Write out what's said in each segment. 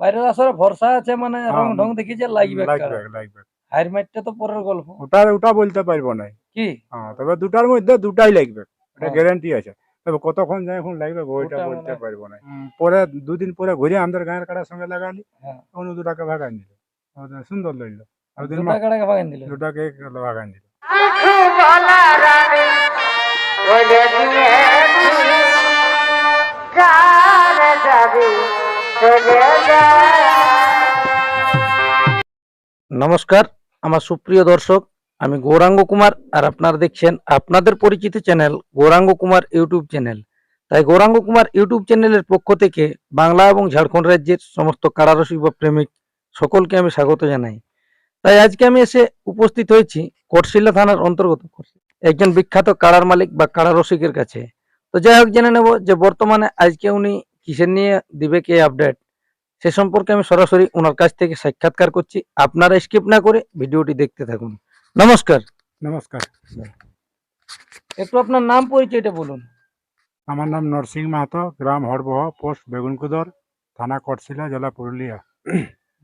বাইরের আসরে ভরসা আছে মানে হ্যাঁ, রং ঢং দেখি যে লাগবে লাগবে লাগবে হাইর মাইটটা তো পরের গল্প। ওটা ওটা বলতে পারব না কি? হ্যাঁ তবে দুটার মধ্যে দুটাই লাগবে। এটা। গ্যারান্টি আছে। তবে কতক্ষণ যায় এখন লাগবে ওইটা বলতে মানে- পারব না পরে দুদিন পরে ঘুরে আমাদের গায়ের কাটার সঙ্গে লাগালি হ্যাঁ। তখন দুটাকে ভাগান দিল সুন্দর ভাগান দিল দুটাকে ভাগান দিল নমস্কার, আমার সুপ্রিয় দর্শক, আমি গৌরাঙ্গ কুমার আর আপনারা দেখছেন আপনাদের পরিচিত channel Gauranga Kumar YouTube channel. তাই গৌরাঙ্গ কুমার ইউটিউব চ্যানেলের পক্ষ থেকে বাংলা এবং ঝাড়খণ্ড রাজ্যের সমস্ত কারারসিক বা প্রেমিক সকলকে আমি স্বাগত জানাই। তাই আজকে আমি এসে উপস্থিত হয়েছি কোটশিলা থানার অন্তর্গত। একজন বিখ্যাত কারার মালিক বা কারারসিকের কাছে। তো যাই হোক, জেনে নেব যে বর্তমানে আজকে উনি কিসের নিয়ে দিবে কে আপডেট সে সম্পর্কে আমি সরাসরি ওনার কাছ থেকে সাক্ষাৎকার করছি। আপনারা স্কিপ না করে ভিডিওটি দেখতে থাকুন। নমস্কার। নমস্কার। একটু আপনার নাম পরিচয়টা বলুন। আমার নাম নরসিং মাহাতো গ্রাম হরবহ পোস্ট বেগুনকুদর থানা কটশিলা জেলা পুরুলিয়া।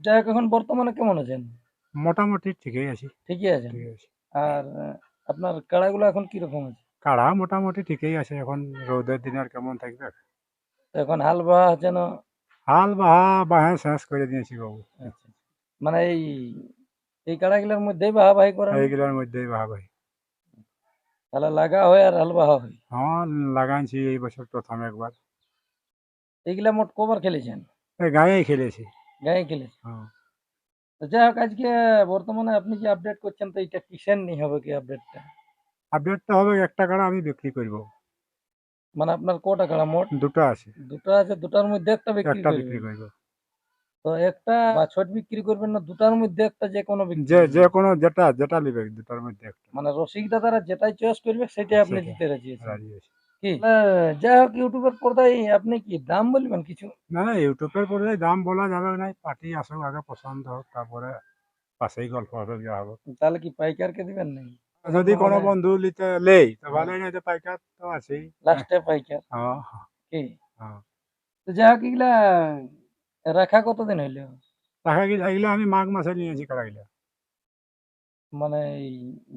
যাই হোক এখন বর্তমানে কেমন আছেন? মোটামুটি ঠিকই আছি। ঠিকই আছেন? ঠিক আছে। আর আহ, আপনার কাড়াগুলো এখন কীরকম আছে? কাড়া মোটামুটি ঠিকই আছে। এখন রোদের দিন আর কেমন থাকবে? এখন হাল বাহা আছে না হাল বাহা বাহে শেষ করে দিয়েছি বাবু। আচ্ছা। মানে এই এই কাড়াগুলোর মধ্যেই বাহা বাহি করেন এইগুলোর মধ্যেই বাহা ভাই তাহলে লাগা হয় আর হাল বাহা হয়? হ্যাঁ লাগাইছি এই বছর প্রথম একবার। এইগুলা মোট কবার খেলেছেন? এই গাঁয়েই খেলেছি। গায়ে খেলেছেন? হ্যাঁ। তো যাই হোক আজকে বর্তমানে আপনি যে আপডেট করছেন তো এটা কিসের নিয়ে হবে কি আপডেটটা আপডেটটা হবে একটা কাড়া আমি বিক্রি করব। মানে আপনার কটা কাড়া মোট? দুটো আছে। দুটো আছে দুটার মধ্যে একটা বিক্রি একটা বিক্রি করব। তো একটা বাছট বিক্রি করবেন না দুটার মধ্যে একটা যে কোনো যে? যে কোনো যেটা যেটা নিবে দুটার মধ্যে একটা। মানে রসিক দাদারা যেটাই চয়েস করবে সেটাই আপনি। দিতে রাজি আছেন। কি? যাই হোক ইউটিউবের পর্দায় আপনি কি দাম বলবেন কিছু? না না ইউটিউবের পরে দাম বলা যাবে না পার্টি আসুক আগে পছন্দ হোক তারপরে পাশেই গল্প হবে যা হবে। তাহলে কি পাইকারকে দিবেন নাই যদি কোনো মানে- বন্ধু নিতে লেই তো ভালোই না পাইকার তো আছেই। লাস্টে পাইকার? হ্যাঁ কি। তো যাই হোক এগুলা রাখা কতদিন হইল? টাকা গিলা এগুলো আমি মাঘ মাসে নিয়েছি কারা মানে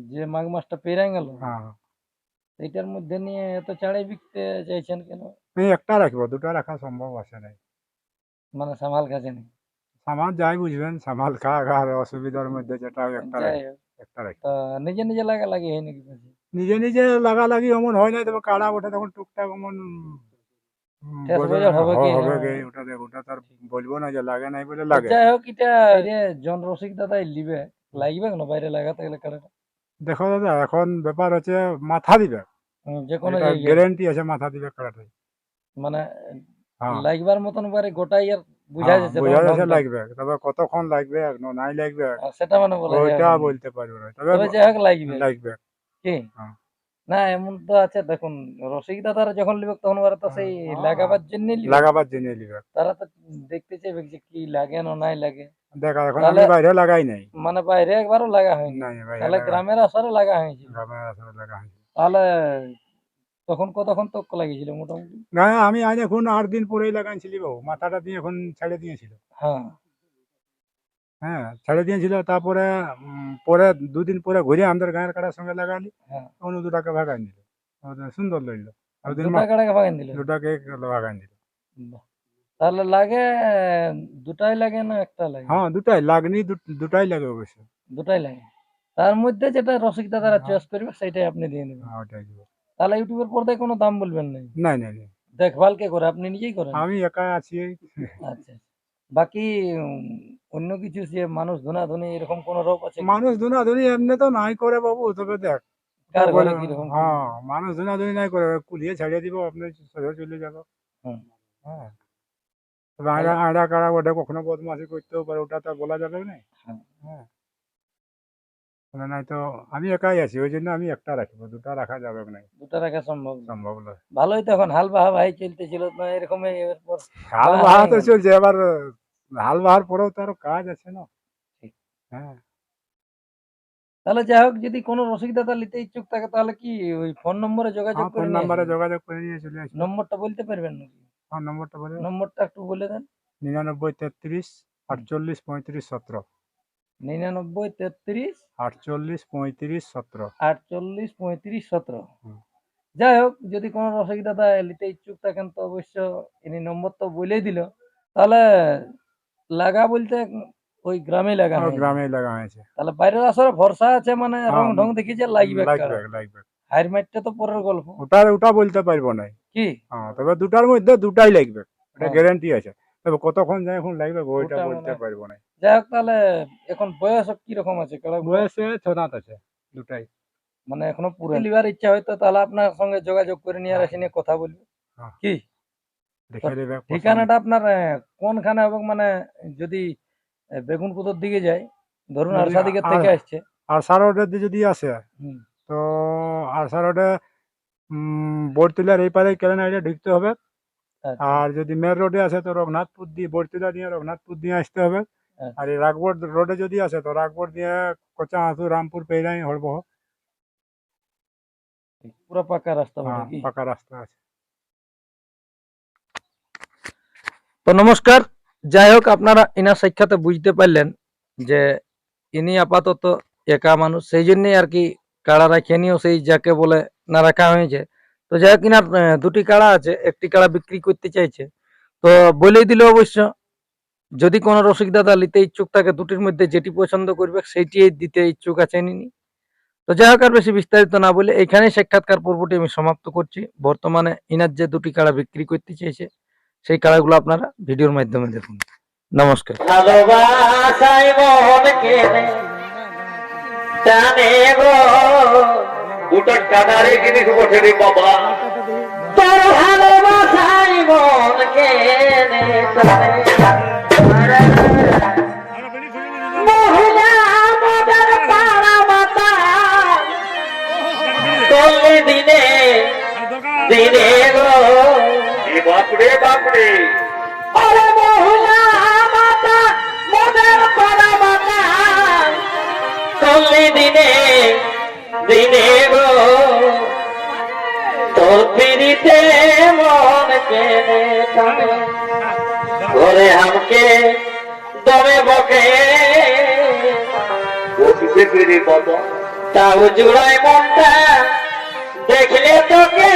যে মাঘ মাসটা পেরাই গেল হ্যাঁ এইটার মধ্যে নিয়ে এত চাড়াই বিকতে চাইছেন কেন? একটা রাখব দুটো রাখা সম্ভব আছে নাই। মানে সামাল কাছে নেই সামাল যাই বুঝবেন সামাল খা খার অসুবিধার মধ্যে যেটা একটা নিজে নিজে লাগা লাগে হয় নাকি বেশি? নিজে লাগা লাগি এমন হয় না তবে কাড়া ওঠে তখন টুকটাক ওটা ওটা তার বলব না যে লাগে নাই বলে লাগে। যাই হোক এটা জন রসিক দাদাই লিবে লাগবে কেন বাইরে লাগাতে গেলে দেখো দাদা এখন ব্যাপার হচ্ছে মাথা দিবে। যে কোনো জায়গায় গ্যারেন্টি আছে মাথা দিবে কাড়াটাই। মানে হ্যাঁ। লাগবার মতন বারে গোটাই আর বুঝা হ্যাঁ, যাচ্ছে বোঝা যাচ্ছে লাগবে। তবে কতক্ষণ লাগবে না নাই লাগবে সেটা মানে বলা ওইটা বলতে পারব না। তবে তবে যাই হোক লাগবে। লাগবে। কি? হ্যাঁ। না এমন তো আছে দেখুন রসিক দাদারা যখন লিবে তখন ওরা তো সেই হ্যাঁ। লাগাবার জন্য লাগাবার জন্য লিবে তারা তো দেখতে চাইবে যে কি লাগে না নাই লাগে। দেখা এখন আমি বাইরে লাগাই নাই। মানে বাইরে একবারও লাগা হয়নি। নাই তাহলে গ্রামের আসরে লাগা গ্রামের হয়নি। তাহলে তখন কতক্ষণ তক লাগিয়েছিল মোটামুটি? না আমি আজ এখন আট দিন পরেই লাগাইছিলি বাবু মাথাটা দিয়ে এখন ছেড়ে দিয়েছিল। হ্যাঁ। হ্যাঁ ছেড়ে দিয়েছিল তারপরে পরে দুদিন পরে ঘুরে আমাদের গায়ের কাটার সঙ্গে লাগালি হ্যাঁ। তখন ও দুটাকে ভাগাই নিল। সুন্দর লইলো। দুটাকে ভাগাই দিল। তাহলে লাগে দুটাই লাগে না একটা লাগে? হ্যাঁ দুটাই লাগনি দুটাই লাগে অবশ্য। দুটাই লাগে। তার মধ্যে যেটা রসিক দাদারা হ্যাঁ। চয়েস করবে সেটাই আপনি দিয়ে নেবেন। হ্যাঁ, ওটাই। তাহলে ইউটিউবের পর্দায় কোনো দাম বলবেন নাই নাই নাই দেখভাল কে করে? আপনি নিজেই করেন। আমি একা আছি। আচ্ছা বাকি অন্য কিছু যে মানুষ ধুনাধুনি এরকম কোন রোগ আছে কি? মানুষ দুনাধুনি এমনি তো নাই করে বাবু তবে দেখ। কার বলে- কীরকম? হ্যাঁ মানুষ দুনাধুনি নাই করে কুলিয়ে ছাড়িয়ে দিব আপনি সোজা চলে যাব। হ্যাঁ। আড়া আড়া কাড়া ওটা কখনো বদমাশি করতেও পারে ওটা তো বলা যাবে না। হ্যাঁ। নাই তো আমি একাই আছি ওই জন্য আমি একটা রাখব দুটা রাখা যাবে না দুটা রাখা সম্ভব। সম্ভব নয় ভালোই তো এখন হাল বাহা ভাই চলতেছিল এরকম হাল বাহা তো। চলছে এবার হাল বাহার পরেও তো আরও কাজ আছে না? হ্যাঁ। তাহলে যাই হোক যদি কোনো রসিক দাদা নিতে ইচ্ছুক থাকে তাহলে কি ওই ফোন নম্বরে যোগাযোগ হ্যাঁ ফোন নাম্বারে যোগাযোগ করে নিয়ে চলে আসি নম্বরটা বলতে পারবেন নাকি? হ্যাঁ নম্বরটা বলে নম্বরটা একটু বলে দেন। নিরানব্বই তেত্রিশ আটচল্লিশ পঁয়ত্রিশ সতেরো। নিরানব্বই তেত্রিশ আটচল্লিশ পঁয়ত্রিশ সতেরো। আটচল্লিশ পঁয়ত্রিশ সতেরো। যাই হোক যদি কোনো দাদা নিতে ইচ্ছুক থাকেন তো অবশ্য ইনি নম্বর তো বলেই দিল। তাহলে লাগা বলতে ওই গ্রামে লাগা গ্রামে লাগা হয়েছে। তাহলে বাইরের আসরে ভরসা আছে মানে রং হ্যাঁ, ঢং দেখি যে লাগবে হাইর মাইটটা তো পরের গল্প। ওটা ওটা বলতে পারব না কি? হ্যাঁ তবে দুটার মধ্যে দুটাই লাগবে। এটা। গ্যারান্টি আছে। তবে কতক্ষণ যায় এখন লাগবে ওইটা বলতে মানে- পারব না। যাই হোক তাহলে এখন বয়স কি রকম আছে? বয়সে ছ দাঁত আছে দুটাই। মানে এখনও পুরো লিবার ইচ্ছা হয়তো তাহলে আপনার সঙ্গে যোগাযোগ করে নিয়ে আর নিয়ে কথা বলব। হ্যাঁ। কি। ঠিকানাটা আপনার কোনখানে এবং মানে যদি বেগুন কুতোর দিকে যায় ধরুন আরসা দিকের থেকে আসছে। আর সার রোডের দিয়ে যদি আসে তো আর সার রোডে বরতুলার এই পারে কেলেন আইডে ঢুকতে হবে। আর যদি মেন রোডে আসে তো রঘুনাথপুর দিয়ে বরতুলা দিয়ে রঘুনাথপুর দিয়ে আসতে হবে। আচ্ছা। আর এই রাগবর রোডে যদি আসে তো রাগবর দিয়ে কোচা হাসু রামপুর পেরাই হড়বহ পুরো পাকা রাস্তা বটে হ্যাঁ, কি? পাকা রাস্তা আছে। তো নমস্কার। যাই হোক আপনারা ইনার সাক্ষাতে বুঝতে পারলেন যে ইনি আপাতত একা মানুষ। সেই জন্যই আর কি কাড়া রাখিয়ে নিয়েও সেই যাকে বলে না রাখা হয়েছে। তো ইনার আহ, দুটি কাড়া আছে একটি কাড়া বিক্রি করতে চাইছে। তো বলেই দিল অবশ্য যদি কোনো রসিক দাদা নিতে ইচ্ছুক থাকে দুটির মধ্যে যেটি পছন্দ করবে সেইটি দিতে ইচ্ছুক আছেন ইনি। তো যাই হোক আর বেশি বিস্তারিত না বলে এখানেই সাক্ষাৎকার পর্বটি আমি সমাপ্ত করছি। বর্তমানে ইনার যে দুটি কাড়া বিক্রি করতে চাইছে সেই কাড়াগুলো আপনারা ভিডিওর মাধ্যমে দেখুন। নমস্কার। কেনে জানে গো। দুটার টানারে জিনিস বসে রে বাবা। তোর ভালোবাসাই মন কেনে মহিলা মদের পাড়া মাতা চলে দিনে দিনে গো বাপরে বাপরে। কেনে ঘরে আমাকে দমে বকে। তাও জুড়াই মনটা দেখলে তোকে।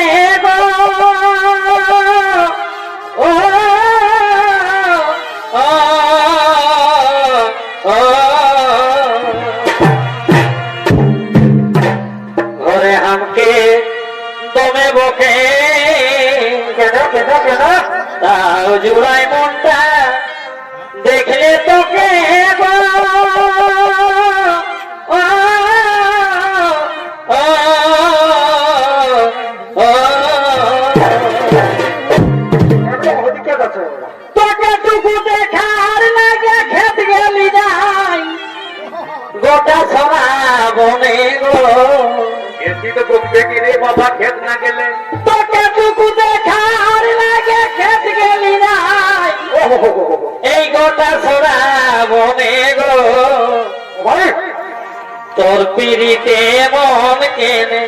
ঘরে আমাকে দমে বকে। কেন কেন? কেন জুড়াই মনটা দেখলে তোকে বনে গো। তোর পিড়িতে মন কেনে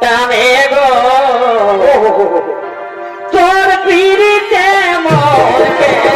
টানে গো। তোর পিড়িতে মন কেনে